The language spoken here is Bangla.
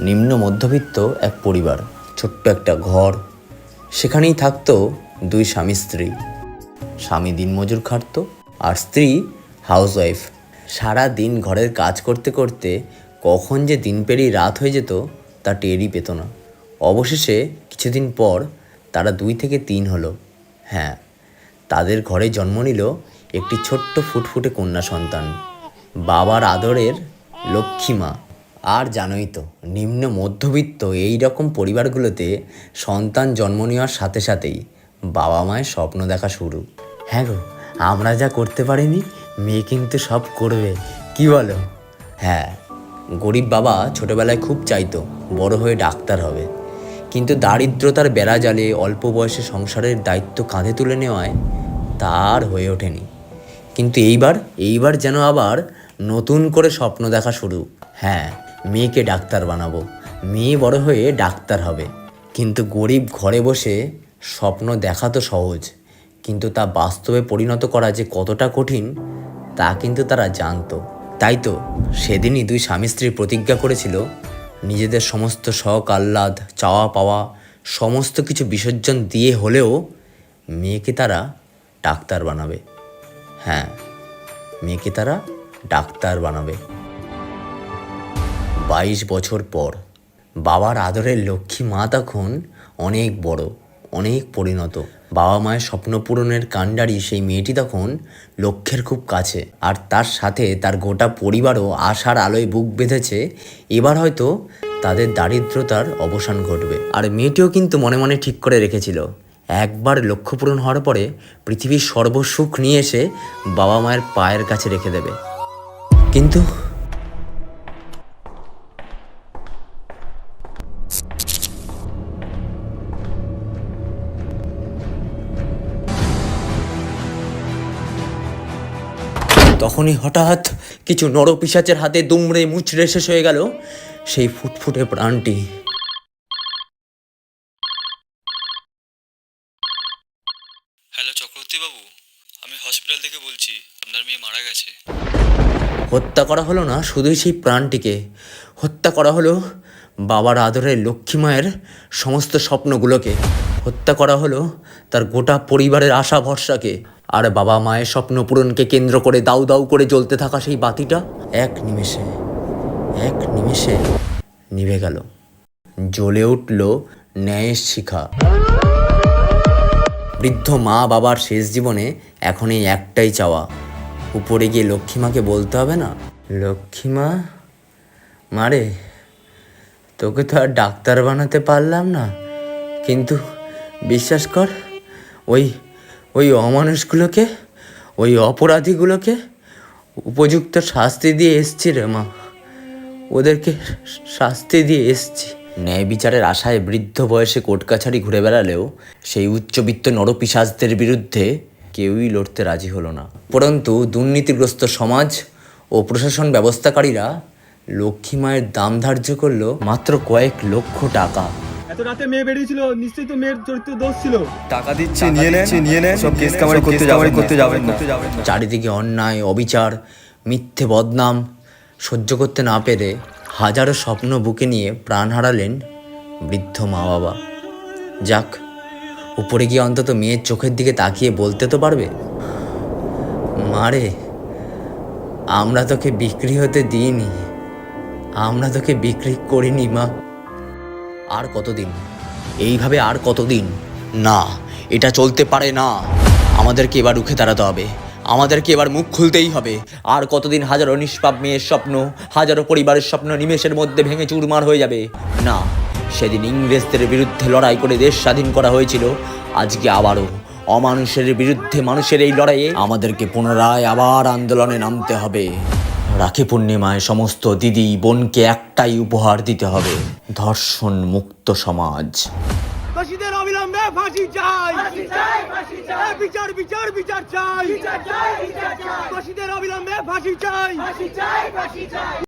নিম্ন মধ্যবিত্ত এক পরিবার, ছোট্ট একটা ঘর। সেখানেই থাকতো দুই স্বামী স্ত্রী। স্বামী দিনমজুর খাটতো আর স্ত্রী হাউসওয়াইফ সারা দিন ঘরের কাজ করতে করতে কখন যে দিন পেরিয়ে রাত হয়ে যেত তা টেরই পেত না। অবশেষে কিছুদিন পর তারা দুই থেকে তিন হলো। হ্যাঁ তাদের ঘরে জন্ম নিল একটি ছোট্ট ফুটফুটে কন্যা সন্তান। বাবার আদরের লক্ষ্মীমা আর জানোই তো, নিম্ন মধ্যবিত্ত এই রকম পরিবারগুলোতে সন্তান জন্ম নেওয়ার সাথে সাথেই বাবা মায়ের স্বপ্ন দেখা শুরু। হ্যাঁ গো, আমরা যা করতে পারিনি, মেয়ে কিন্তু সব করবে, কি বলো? হ্যাঁ গরিব বাবা ছোটবেলায় খুব চাইতো, বড় হয়ে ডাক্তার হবে। কিন্তু দারিদ্রতার বেড়া জালে অল্প বয়সে সংসারের দায়িত্ব কাঁধে তুলে নেওয়ায় তার হয়ে ওঠেনি। কিন্তু এইবার এইবার যেন আবার নতুন করে স্বপ্ন দেখা শুরু। হ্যাঁ মেয়েকে ডাক্তার বানাবো। মেয়ে বড় হয়ে ডাক্তার হবে। কিন্তু গরিব ঘরে বসে স্বপ্ন দেখা তো সহজ। কিন্তু তা বাস্তবে পরিণত করা যে কতটা কঠিন, তা কিন্তু তারা জানতো। তাই তো সেদিনই দুই স্বামী স্ত্রী প্রতিজ্ঞা করেছিল, নিজেদের সমস্ত শখ, আহ্লাদ, চাওয়া পাওয়া, সমস্ত কিছু বিসর্জন দিয়ে হলেও মেয়েকে তারা ডাক্তার বানাবে। হ্যাঁ মেয়েকে তারা ডাক্তার বানাবে। বাইশ বছর পর বাবার আদরের লক্ষ্মী মা তখন অনেক বড়, অনেক পরিণত। বাবা মায়ের স্বপ্ন পূরণের কাণ্ডারি সেই মেয়েটি তখন লক্ষ্যের খুব কাছে। আর তার সাথে তার গোটা পরিবারও আশার আলোয় বুক বেঁধেছে। এবার হয়তো তাদের দারিদ্রতার অবসান ঘটবে। আর মেয়েটিও কিন্তু মনে মনে ঠিক করে রেখেছিল। একবার লক্ষ্য পূরণ হওয়ার পরে পৃথিবীর সর্বসুখ নিয়ে এসে বাবা মায়ের পায়ের কাছে রেখে দেবে। কিন্তু তখনই হঠাৎ কিছু নরপিসাচের হাতে দুমড়ে মুচড়ে শেষ হয়ে গেল সেই ফুটফুটে প্রাণটি। হ্যালো চক্রবর্তী বাবু আমি হসপিটাল থেকে বলছি আপনার মেয়ে মারা গেছে। হত্যা করা হলো না শুধুই সেই প্রাণটিকে। হত্যা করা হলো বাবার আদরের লক্ষ্মী মায়ের সমস্ত স্বপ্নগুলোকে। হত্যা করা হলো তার গোটা পরিবারের আশা ভরসাকে আর বাবা মায়ের স্বপ্ন পূরণকে কেন্দ্র করে দাউ দাউ করে জ্বলতে থাকা সেই বাতিটা এক নিমেষে এক নিমেষে নিভে গেল। জ্বলে উঠল ন্যায়ের শিখা। বৃদ্ধ মা বাবার শেষ জীবনে এখন এই একটাই চাওয়া। উপরে গিয়ে লক্ষ্মীমাকে বলতে হবে না? লক্ষ্মীমা মারে, তোকে তো আর ডাক্তার বানাতে পারলাম না। কিন্তু বিশ্বাস কর, ওই ওই অমানুষগুলোকে, ওই অপরাধীগুলোকে উপযুক্ত শাস্তি দিয়ে এসছি রে মা। ওদেরকে শাস্তি দিয়ে এসছি। ন্যায় বিচারের আশায় বৃদ্ধ বয়সে কোর্ট কাছারি ঘুরে বেড়ালেও সেই উচ্চবিত্ত নরপিসাজদের বিরুদ্ধে কেউই লড়তে রাজি হলো না। পরন্তু দুর্নীতিগ্রস্ত সমাজ ও প্রশাসন ব্যবস্থাকারীরা লক্ষ্মী মায়ের দাম ধার্য করল মাত্র কয়েক লক্ষ টাকা। এত রাতে মেয়ে বেরিয়েছিল নিশ্চয়ই তো মেয়ের চরিত্র দোষ ছিল। টাকা দিচ্ছি নিয়ে নেন নিয়ে নেন সব কেস কামারি করতে যাবেন করতে যাবেন চারিদিকে অন্যায় অবিচার মিথ্যে বদনাম সহ্য করতে না পেরে হাজারো স্বপ্ন বুকে নিয়ে প্রাণ হারালেন বৃদ্ধ মা বাবা যাক উপরে গিয়ে অন্তত মেয়ের চোখের দিকে তাকিয়ে বলতে তো পারবে। মারে আমরা তোকে বিক্রি হতে দিইনি। আমরা তোকে বিক্রি করিনি মা। আর কতদিন? এইভাবে আর কতদিন? না, এটা চলতে পারে না। আমাদেরকে এবার রুখে দাঁড়াতে হবে। আমাদেরকে এবার মুখ খুলতেই হবে। আর কতদিন হাজারো নিষ্পাপ মেয়ের স্বপ্ন, হাজারো পরিবারের স্বপ্ন নিমেষের মধ্যে ভেঙে চুরমার হয়ে যাবে? না, সেদিন ইংরেজদের বিরুদ্ধে লড়াই করে দেশ স্বাধীন করা হয়েছিল। আজকে আবারও অমানুষের বিরুদ্ধে মানুষের এই লড়াইয়ে আমাদেরকে পুনরায় আবার আন্দোলনে নামতে হবে। রাখি পূর্ণিমায় সমস্ত দিদি বোনকে একটাই উপহার দিতে হবে ধর্ষণ মুক্ত সমাজ। দোষীদের অবিলম্বে ফাঁসি চাই। বিচার বিচার বিচার চাই। দোষীদের অবিলম্বে ফাঁসি চাই।